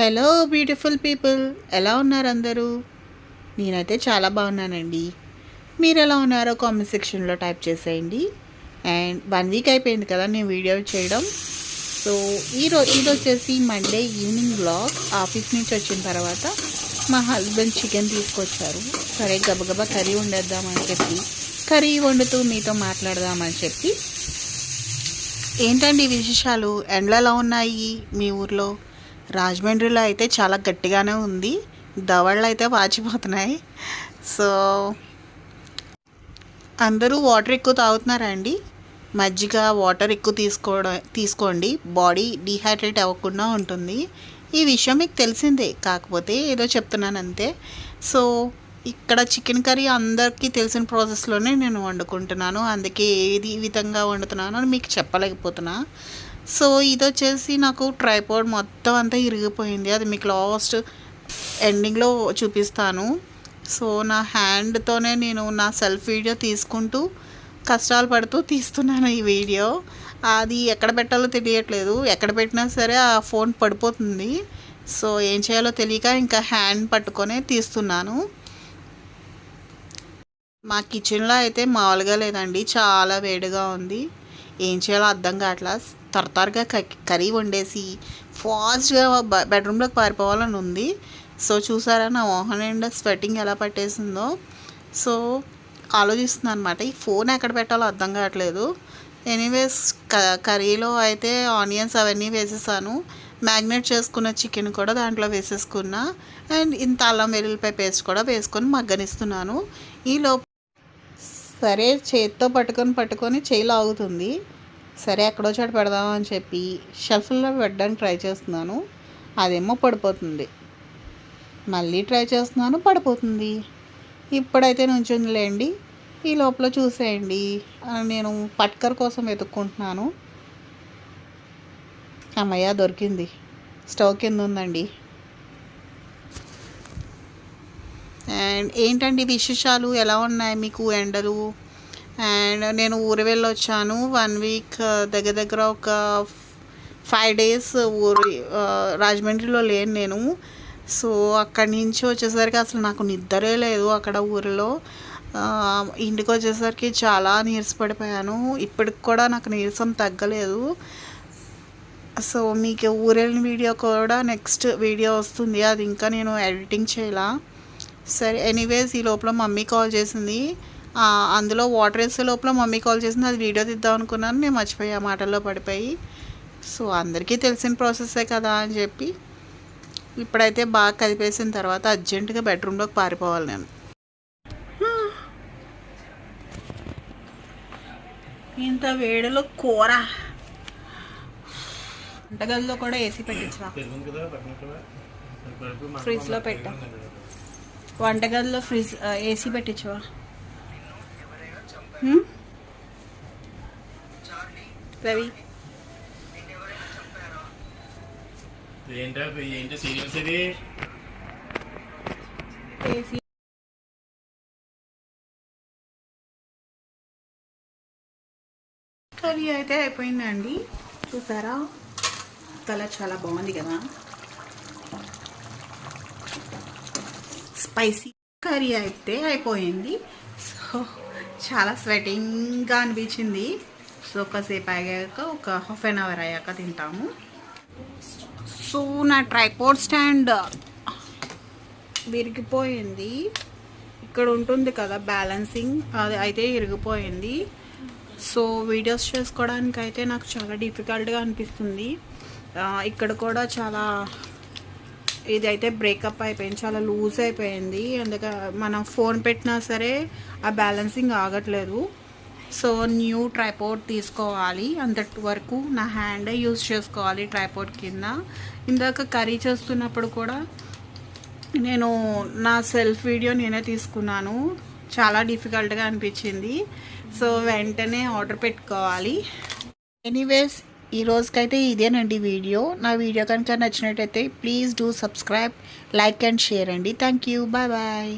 Hello beautiful people ఎలా ఉన్నారు అందరూ? నేనైతే చాలా బాగున్నానండి. మీరు ఎలా ఉన్నారో కామెంట్ సెక్షన్లో టైప్ చేసేయండి. అండ్ వన్ వీక్ అయిపోయింది కదా నేను వీడియో చేయడం. సో ఈరోజు ఇది వచ్చేసి మండే ఈవినింగ్ బ్లాగ్ ఆఫీస్ నుంచి వచ్చిన తర్వాత మా హస్బెండ్ చికెన్ తీసుకొచ్చారు. సరే గబగబా కర్రీ వండేద్దామని చెప్పి కర్రీ వండుతూ మీతో మాట్లాడదామని చెప్పి. ఏంటండి విశేషాలు? ఎండలు ఎలా ఉన్నాయి మీ ఊర్లో? రాజమండ్రిలో అయితే చాలా గట్టిగానే ఉంది. దవళ్ళు అయితే వాచిపోతున్నాయి. సో అందరూ వాటర్ ఎక్కువ తాగుతున్నారా అండి మజ్జిగ వాటర్ ఎక్కువ తీసుకోవడం తీసుకోండి. బాడీ డిహైడ్రేట్ అవ్వకుండా ఉంటుంది. ఈ విషయం మీకు తెలిసిందే. కాకపోతే ఏదో చెప్తున్నాను అంతే. సో ఇక్కడ చికెన్ కర్రీ అందరికీ తెలిసిన ప్రాసెస్లోనే నేను వండుకుంటున్నాను. అందుకే ఏది విధంగా వండుతున్నాను అని మీకు చెప్పలేకపోతున్నా. సో ఇది వచ్చేసి నాకు ట్రైపాడ్ మొత్తం అంతా ఇరిగిపోయింది. అది మీకు లాస్ట్ ఎండింగ్లో చూపిస్తాను. సో నా హ్యాండ్తోనే నేను నా సెల్ఫ్ వీడియో తీసుకుంటూ కష్టాలు పడుతూ తీస్తున్నాను ఈ వీడియో అది ఎక్కడ పెట్టాలో తెలియట్లేదు. ఎక్కడ పెట్టినా సరే ఆ ఫోన్ పడిపోతుంది. సో ఏం చేయాలో తెలియక ఇంకా హ్యాండ్ పట్టుకొనే తీస్తున్నాను. మా కిచెన్లో అయితే మామూలుగా లేదండి. చాలా వేడిగా ఉంది. ఏం చేయాలో అర్థం కావట్లా. తరతరగా కర్రీ వండేసి ఫాస్ట్గా బెడ్రూమ్లోకి పారిపోవాలని ఉంది. సో చూసారా నా మోహన్ అండ్ స్వెట్టింగ్ ఎలా పట్టేసిందో. సో ఆలోచిస్తున్నాను అనమాట ఈ ఫోన్ ఎక్కడ పెట్టాలో అర్థం కావట్లేదు. ఎనీవేస్ కర్రీలో అయితే ఆనియన్స్ అవన్నీ వేసేసాను. మ్యాగ్నేట్ చేసుకున్న చికెన్ కూడా దాంట్లో వేసేసుకున్నా. అండ్ ఇంత అల్లం వెల్లుల్లిపాయ పేస్ట్ కూడా వేసుకొని మగ్గనిస్తున్నాను. ఈ సరే చేతితో పట్టుకొని పట్టుకొని చేయి లాగుతుంది. సరే ఎక్కడో చోట పెడదామని చెప్పి షెల్ఫ్లో పెట్టడానికి ట్రై చేస్తున్నాను. అదేమో పడిపోతుంది. మళ్ళీ ట్రై చేస్తున్నాను పడిపోతుంది. ఇప్పుడైతే నుంచుందిలేండి. ఈ లోపల చూసేయండి. నేను పట్కర్ కోసం వెతుక్కుంటున్నాను. అమ్మయ్య దొరికింది. స్టవ్ కింద ఉందండి. అండ్ ఏంటండి విశేషాలు? ఎలా ఉన్నాయి మీకు ఎండలు? అండ్ నేను ఊరు వెళ్ళొచ్చాను. వన్ వీక్ దగ్గర దగ్గర ఒక ఫైవ్ డేస్ ఊరు రాజమండ్రిలో లేను నేను. సో అక్కడి నుంచి వచ్చేసరికి అసలు నాకు నిద్రే లేదు అక్కడ ఊరిలో. ఇంటికి వచ్చేసరికి చాలా నీరసపడిపోయాను ఇప్పటికి కూడా నాకు నీరసం తగ్గలేదు. సో మీకు ఊరెళ్ళిన వీడియో కూడా నెక్స్ట్ వీడియో వస్తుంది. అది ఇంకా నేను ఎడిటింగ్ చేయాల. సరే ఎనీవేస్ ఈ లోపల మమ్మీ కాల్ చేసింది. అందులో వాటర్ వేసే లోపల మమ్మీ కాల్ చేసింది అది వీడియో తీద్దాం అనుకున్నాను నేను మర్చిపోయా మాటల్లో పడిపోయి. సో అందరికీ తెలిసిన ప్రాసెస్సే కదా అని చెప్పి ఇప్పుడైతే బాగా కదిపేసిన తర్వాత అర్జెంటుగా బెడ్రూమ్లోకి పారిపోవాలి నేను. ఇంత వేడిలో కూర. వంటగదిలో కూడా ఏసీ పెట్టించరా? ఫ్రిడ్జ్లో పెట్టా. వంటగదిలో ఫ్రిడ్జ్ ఏసీ పెట్టించవా? రవి ఏంటి సీరియల్స్ ఇది? ఏసీ కర్రీ అయితే అయిపోయిందండి. చూసారా? కలర్ చాలా బాగుంది కదా. స్పైసీ కర్రీ అయితే అయిపోయింది. సో చాలా స్వెటింగ్గా అనిపించింది. సో ఒకసేపు అయ్యాక ఒక హాఫ్ అన్ అవర్ అయ్యాక తింటాము. సో నా ట్రైపోర్ట్ స్టాండ్ విరిగిపోయింది. ఇక్కడ ఉంటుంది కదా బ్యాలెన్సింగ్ అది అయితే విరిగిపోయింది. సో వీడియోస్ చేసుకోవడానికి అయితే నాకు చాలా డిఫికల్ట్గా అనిపిస్తుంది. ఇక్కడ కూడా చాలా ఇదైతే బ్రేకప్ అయిపోయింది. చాలా లూజ్ అయిపోయింది. అందుకే మనం ఫోన్ పెట్టినా సరే ఆ బ్యాలెన్సింగ్ ఆగట్లేదు. సో న్యూ ట్రైపోర్ట్ తీసుకోవాలి. అంతటి వరకు నా హ్యాండే యూజ్ చేసుకోవాలి ట్రైపోర్ట్ కింద. ఇందాక కర్రీ చేస్తున్నప్పుడు కూడా నేను నా సెల్ఫ్ వీడియో నేనే తీసుకున్నాను. చాలా డిఫికల్ట్గా అనిపించింది. సో వెంటనే ఆర్డర్ పెట్టుకోవాలి. ఎనీవేస్ ఈ రోజుకైతే ఇదేనండి వీడియో. నా వీడియో కనుక నచ్చినట్టయితే please do subscribe like and share అండి. Thank you. Bye bye.